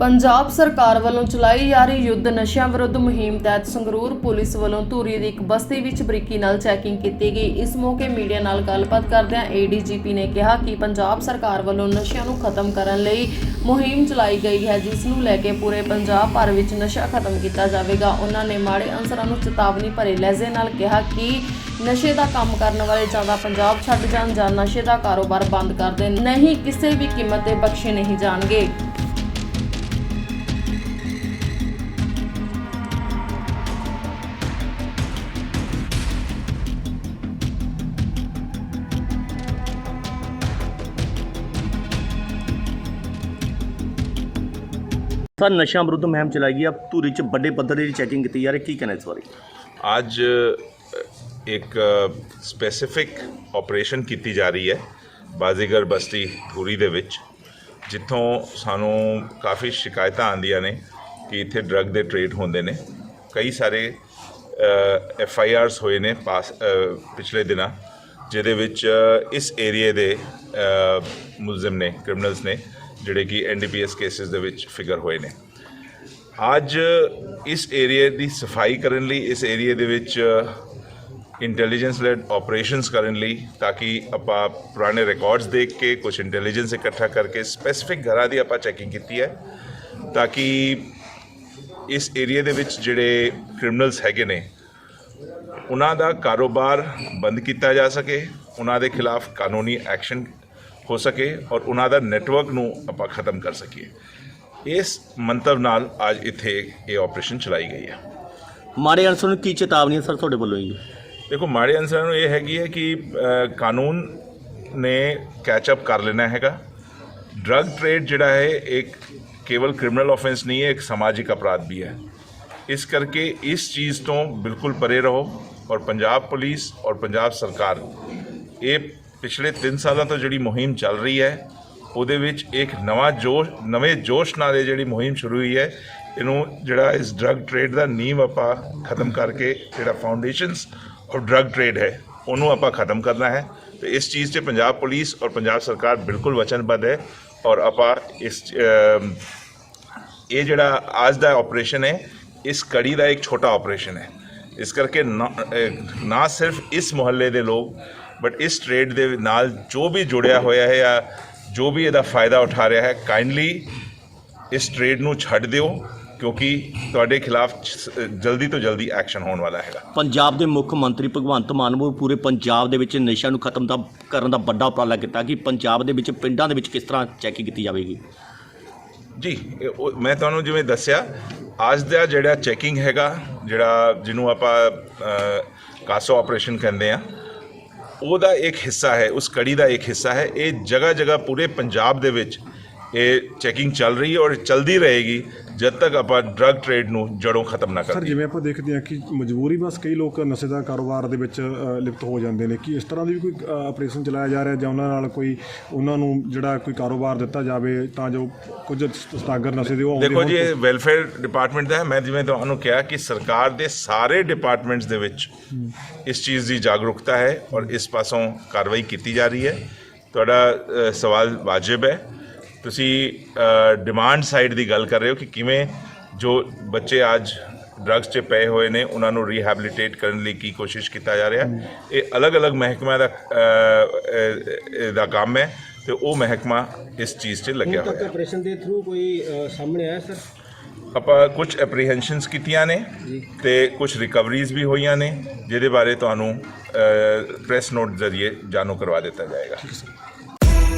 ਪੰਜਾਬ ਸਰਕਾਰ ਵੱਲੋਂ ਚਲਾਈ ਜਾ ਰਹੀ ਯੁੱਧ ਨਸ਼ਿਆਂ ਵਿਰੁੱਧ ਮੁਹਿੰਮ ਤਹਿਤ ਸੰਗਰੂਰ ਪੁਲਿਸ ਵੱਲੋਂ ਧੂਰੀ ਦੀ ਇੱਕ ਬਸਤੀ ਵਿੱਚ ਬਰੀਕੀ ਨਾਲ ਚੈਕਿੰਗ ਕੀਤੀ ਗਈ। ਇਸ ਮੌਕੇ ਮੀਡੀਆ ਨਾਲ ਗੱਲਬਾਤ ਕਰਦਿਆਂ ਏਡੀਜੀਪੀ ਨੇ ਕਿਹਾ ਕਿ ਪੰਜਾਬ ਸਰਕਾਰ ਵੱਲੋਂ ਨਸ਼ਿਆਂ ਨੂੰ ਖਤਮ ਕਰਨ ਲਈ ਮੁਹਿੰਮ ਚਲਾਈ ਗਈ ਹੈ, ਜਿਸ ਨੂੰ ਲੈ ਕੇ ਪੂਰੇ ਪੰਜਾਬ ਭਰ ਵਿੱਚ ਨਸ਼ਾ ਖਤਮ ਕੀਤਾ ਜਾਵੇਗਾ। ਉਹਨਾਂ ਨੇ ਮਾੜੇ ਅਨਸਰਾਂ ਨੂੰ ਚੇਤਾਵਨੀ ਭਰੇ ਲਹਿਜ਼ੇ ਨਾਲ ਕਿਹਾ ਕਿ ਨਸ਼ੇ ਦਾ ਕੰਮ ਕਰਨ ਵਾਲੇ ਜ਼ਿਆਦਾ ਪੰਜਾਬ ਛੱਡ ਜਾਣ ਜਾਂ ਨਸ਼ੇ ਦਾ ਕਾਰੋਬਾਰ ਬੰਦ ਕਰ ਦੇਣ। ਨਹੀਂ, ਕਿਸੇ ਵੀ ਕੀਮਤ ਤੇ ਬਖਸ਼ੇ ਨਹੀਂ ਜਾਣਗੇ। ਸਰ ਨਸ਼ਾ ਵਿਰੁੱਧ ਮੁਹਿੰਮ ਚਲਾਈ ਗਈ ਆ। ਧੂਰੀ ਚ ਵੱਡੇ ਪੱਧਰ ਦੀ ਚੈਕਿੰਗ ਕੀਤੀ ਜਾ ਰਹੀ, ਕੀ ਕਹਿਣਾ ਇਸ ਬਾਰੇ? ਅੱਜ ਇੱਕ ਸਪੈਸੀਫਿਕ ਆਪਰੇਸ਼ਨ ਕੀਤੀ ਜਾ ਰਹੀ ਹੈ, ਬਾਜ਼ੀਗਰ ਬਸਤੀ ਧੂਰੀ ਦੇ ਵਿੱਚ, ਜਿੱਥੋਂ ਸਾਨੂੰ ਕਾਫੀ ਸ਼ਿਕਾਇਤਾਂ ਆਉਂਦੀਆਂ ਨੇ ਕਿ ਇੱਥੇ ਡਰੱਗ ਦੇ ਟ੍ਰੇਡ ਹੁੰਦੇ ਨੇ। ਕਈ ਸਾਰੇ ਐਫ ਆਈ ਆਰਸ ਹੋਏ ਨੇ ਪਾਸ ਪਿਛਲੇ ਦਿਨਾਂ, ਜਿਹਦੇ ਵਿੱਚ ਇਸ ਏਰੀਏ ਦੇ ਮੁਲਜ਼ਮ ਨੇ ਕ੍ਰਿਮੀਨਲਸ ਨੇ ਜਿਹੜੇ ਕਿ N D P S cases ਦੇ ਵਿੱਚ ਫਿਗਰ ਹੋਏ ਨੇ। ਅੱਜ ਇਸ ਏਰੀਏ ਦੀ ਸਫ਼ਾਈ ਕਰਨ ਲਈ, ਇਸ ਏਰੀਏ ਦੇ ਵਿੱਚ ਇੰਟੈਲੀਜੈਂਸ ਲੈਡ ਆਪਰੇਸ਼ਨਸ ਕਰਨ ਲਈ ਤਾਂ ਕਿ ਆਪਾਂ ਪੁਰਾਣੇ ਰਿਕਾਰਡਸ ਦੇਖ ਕੇ ਕੁਝ ਇੰਟੈਲੀਜੈਂਸ ਇਕੱਠਾ ਕਰਕੇ ਸਪੈਸੀਫਿਕ ਘਰਾਂ ਦੀ ਆਪਾਂ ਚੈਕਿੰਗ ਕੀਤੀ ਹੈ ਤਾਂ ਕਿ ਇਸ ਏਰੀਏ ਦੇ ਵਿੱਚ ਜਿਹੜੇ ਕ੍ਰਿਮੀਨਲਸ ਹੈਗੇ ਨੇ, ਉਹਨਾਂ ਦਾ ਕਾਰੋਬਾਰ ਬੰਦ ਕੀਤਾ ਜਾ ਸਕੇ, ਉਹਨਾਂ ਦੇ ਖਿਲਾਫ ਕਾਨੂੰਨੀ ਐਕਸ਼ਨ ਹੋ ਸਕੇ ਔਰ ਉਹਨਾਂ ਦਾ ਨੈਟਵਰਕ ਨੂੰ ਆਪਾਂ ਖਤਮ ਕਰ ਸਕੀਏ। ਇਸ ਮੰਤਵ ਨਾਲ ਅੱਜ ਇੱਥੇ ਇਹ ਆਪਰੇਸ਼ਨ ਚਲਾਈ ਗਈ ਹੈ। ਮਾੜੇ ਅਨਸਰ ਨੂੰ ਕੀ ਚੇਤਾਵਨੀ ਹੈ ਸਰ ਤੁਹਾਡੇ ਵੱਲੋਂ ਜੀ? ਦੇਖੋ ਮਾੜੇ ਅਨਸਰਾਂ ਨੂੰ ਇਹ ਹੈਗੀ ਹੈ ਕਿ ਕਾਨੂੰਨ ਨੇ ਕੈਚ ਅਪ ਕਰ ਲੈਣਾ ਹੈਗਾ। ਡਰੱਗ ਟ੍ਰੇਡ ਜਿਹੜਾ ਹੈ ਇੱਕ ਕੇਵਲ ਕ੍ਰਿਮੀਨਲ ਆਫੈਂਸ ਨਹੀਂ ਹੈ ਇੱਕ ਸਮਾਜਿਕ ਅਪਰਾਧ ਵੀ ਹੈ। ਇਸ ਕਰਕੇ ਇਸ ਚੀਜ਼ ਤੋਂ ਬਿਲਕੁਲ ਪਰੇ ਰਹੋ ਔਰ ਪੰਜਾਬ ਪੁਲਿਸ ਔਰ ਪੰਜਾਬ ਸਰਕਾਰ ਇਹ ਪਿਛਲੇ 3 ਸਾਲਾਂ ਤੋਂ ਜਿਹੜੀ ਮੁਹਿੰਮ ਚੱਲ ਰਹੀ ਹੈ, ਉਹਦੇ ਵਿੱਚ ਇੱਕ ਨਵਾਂ ਜੋਸ਼, ਨਵੇਂ ਜੋਸ਼ ਨਾਲ ਇਹ ਜਿਹੜੀ ਮੁਹਿੰਮ ਸ਼ੁਰੂ ਹੋਈ ਹੈ, ਇਹਨੂੰ ਜਿਹੜਾ ਇਸ ਡਰੱਗ ਟ੍ਰੇਡ ਦਾ ਨੀਂਵ ਆਪਾਂ ਖਤਮ ਕਰਕੇ ਜਿਹੜਾ ਫਾਊਂਡੇਸ਼ਨਸ ਆਫ ਡਰੱਗ ਟ੍ਰੇਡ ਹੈ, ਉਹਨੂੰ ਆਪਾਂ ਖਤਮ ਕਰਨਾ ਹੈ। ਤੇ ਇਸ ਚੀਜ਼ 'ਤੇ ਪੰਜਾਬ ਪੁਲਿਸ ਔਰ ਪੰਜਾਬ ਸਰਕਾਰ ਬਿਲਕੁਲ ਵਚਨਬੱਧ ਹੈ ਔਰ ਆਪਾਂ ਇਸ ਇਹ ਜਿਹੜਾ ਅੱਜ ਦਾ ਆਪਰੇਸ਼ਨ ਹੈ, ਇਸ ਕੜੀ ਦਾ ਇੱਕ ਛੋਟਾ ਆਪਰੇਸ਼ਨ ਹੈ। ਇਸ ਕਰਕੇ ਨਾ ਸਿਰਫ ਇਸ ਮੁਹੱਲੇ ਦੇ ਲੋਕ ਬਟ ਇਸ ਟ੍ਰੇਡ ਦੇ ਨਾਲ ਜੋ ਵੀ ਜੁੜਿਆ ਹੋਇਆ ਹੈ ਜਾਂ ਜੋ ਵੀ ਇਹਦਾ ਫਾਇਦਾ ਉਠਾ ਰਿਹਾ ਹੈ ਕਾਈਂਡਲੀ ਇਸ ਟ੍ਰੇਡ ਨੂੰ ਛੱਡ ਦਿਓ ਕਿਉਂਕਿ ਤੁਹਾਡੇ ਖਿਲਾਫ ਜਲਦੀ ਤੋਂ ਜਲਦੀ ਐਕਸ਼ਨ ਹੋਣ ਵਾਲਾ ਹੈਗਾ। ਪੰਜਾਬ ਦੇ ਮੁੱਖ ਮੰਤਰੀ ਭਗਵੰਤ ਮਾਨ ਨੂੰ ਪੂਰੇ ਪੰਜਾਬ ਦੇ ਵਿੱਚ ਨਸ਼ਾ ਨੂੰ ਖਤਮ ਦਾ ਕਰਨ ਦਾ ਵੱਡਾ ਉਪਰਾਲਾ ਕੀਤਾ ਕਿ ਪੰਜਾਬ ਦੇ ਵਿੱਚ ਪਿੰਡਾਂ ਦੇ ਵਿੱਚ ਕਿਸ ਤਰ੍ਹਾਂ ਚੈਕਿੰਗ ਕੀਤੀ ਜਾਵੇਗੀ? ਜੀ ਮੈਂ ਤੁਹਾਨੂੰ ਜਿਵੇਂ ਦੱਸਿਆ ਅੱਜ ਦਾ ਜਿਹੜਾ ਚੈਕਿੰਗ ਹੈਗਾ ਜਿਹੜਾ ਜਿਹਨੂੰ ਆਪਾਂ ਕਾਸੋ ਆਪਰੇਸ਼ਨ ਕਹਿੰਦੇ ਆ ਉਹਦਾ ਇੱਕ ਹਿੱਸਾ ਹੈ, ਉਸ ਕੜੀ ਦਾ ਇੱਕ ਹਿੱਸਾ ਹੈ। ਇਹ ਜਗ੍ਹਾ ਜਗ੍ਹਾ ਪੂਰੇ ਪੰਜਾਬ ਦੇ ਵਿੱਚ ਇਹ ਚੈਕਿੰਗ ਚੱਲ ਰਹੀ ਹੈ ਔਰ ਚਲਦੀ ਰਹੇਗੀ ਜਦ ਤੱਕ ਆਪਾਂ ਡਰੱਗ ਟ੍ਰੇਡ ਨੂੰ ਜੜੋਂ ਖਤਮ ਨਾ ਕਰ ਸਰ ਜਿਵੇਂ ਆਪਾਂ ਦੇਖਦੇ ਹਾਂ ਕਿ ਮਜਬੂਰੀ ਬਸ ਕਈ ਲੋਕ ਨਸ਼ੇ ਦਾ ਕਾਰੋਬਾਰ ਦੇ ਵਿੱਚ ਅ, ਲਿਪਤ ਹੋ ਜਾਂਦੇ ਨੇ ਕਿ ਇਸ ਤਰ੍ਹਾਂ ਦੀ ਵੀ ਕੋਈ ਆਪਰੇਸ਼ਨ ਚਲਾਇਆ ਜਾ ਰਿਹਾ ਜਾਂ ਉਹਨਾਂ ਨਾਲ ਕੋਈ ਉਹਨਾਂ ਨੂੰ ਜਿਹੜਾ ਕੋਈ ਕਾਰੋਬਾਰ ਦਿੱਤਾ ਜਾਵੇ ਤਾਂ ਜੋ ਕੁਝ ਸਤਾਗਰ ਨਸ਼ੇ ਦੇ ਉਹ ਆਉਂਦੇ ਦੇਖੋ ਜੀ ਹੋਣ। ਇਹ ਵੈਲਫੇਅਰ ਡਿਪਾਰਟਮੈਂਟ ਦਾ ਹੈ। ਮੈਂ ਜਿਵੇਂ ਤੁਹਾਨੂੰ ਕਿਹਾ ਕਿ ਸਰਕਾਰ ਦੇ ਸਾਰੇ ਡਿਪਾਰਟਮੈਂਟਸ ਦੇ ਵਿੱਚ ਇਸ ਚੀਜ਼ ਦੀ ਜਾਗਰੂਕਤਾ ਹੈ ਔਰ ਇਸ ਪਾਸੋਂ ਕਾਰਵਾਈ ਕੀਤੀ ਜਾ ਰਹੀ ਹੈ। ਤੁਹਾਡਾ ਅ, ਸਵਾਲ ਵਾਜਿਬ ਹੈ। ਤੁਸੀਂ ਡਿਮਾਂਡ ਸਾਈਡ ਦੀ ਗੱਲ ਕਰ ਰਹੇ ਹੋ ਕਿ ਕਿਵੇਂ ਜੋ ਬੱਚੇ ਅੱਜ ਡਰੱਗਸ 'ਚ ਪਏ ਹੋਏ ਨੇ ਉਹਨਾਂ ਨੂੰ ਰੀਹੈਬਿਲਿਟੇਟ ਕਰਨ ਲਈ ਕੀ ਕੋਸ਼ਿਸ਼ ਕੀਤਾ ਜਾ ਰਿਹਾ? ਇਹ ਅਲੱਗ-ਅਲੱਗ ਮਹਿਕਮਿਆਂ ਦਾ ਦਾ ਕੰਮ ਹੈ ਤੇ ਉਹ ਮਹਿਕਮਾ ਇਸ ਚੀਜ਼ 'ਚ ਲੱਗਿਆ ਹੋਇਆ। ਹੈ ਆਪਰੇਸ਼ਨ ਦੇ ਥਰੂ ਕੋਈ ਸਾਹਮਣੇ ਆਇਆ ਸਰ ਆਪਾਂ ਕੁਝ ਐਪਰੀਹੈਂਸ਼ਨਸ ਕੀਤੀਆਂ ਨੇ ਤੇ ਕੁਝ ਰਿਕਵਰੀਜ਼ ਵੀ ਹੋਈਆਂ ਨੇ ਜਿਹਦੇ ਬਾਰੇ ਤੁਹਾਨੂੰ ਪ੍ਰੈਸ ਨੋਟ ਜ਼ਰੀਏ ਜਾਣੂ ਕਰਵਾ ਦਿੱਤਾ ਜਾਏਗਾ।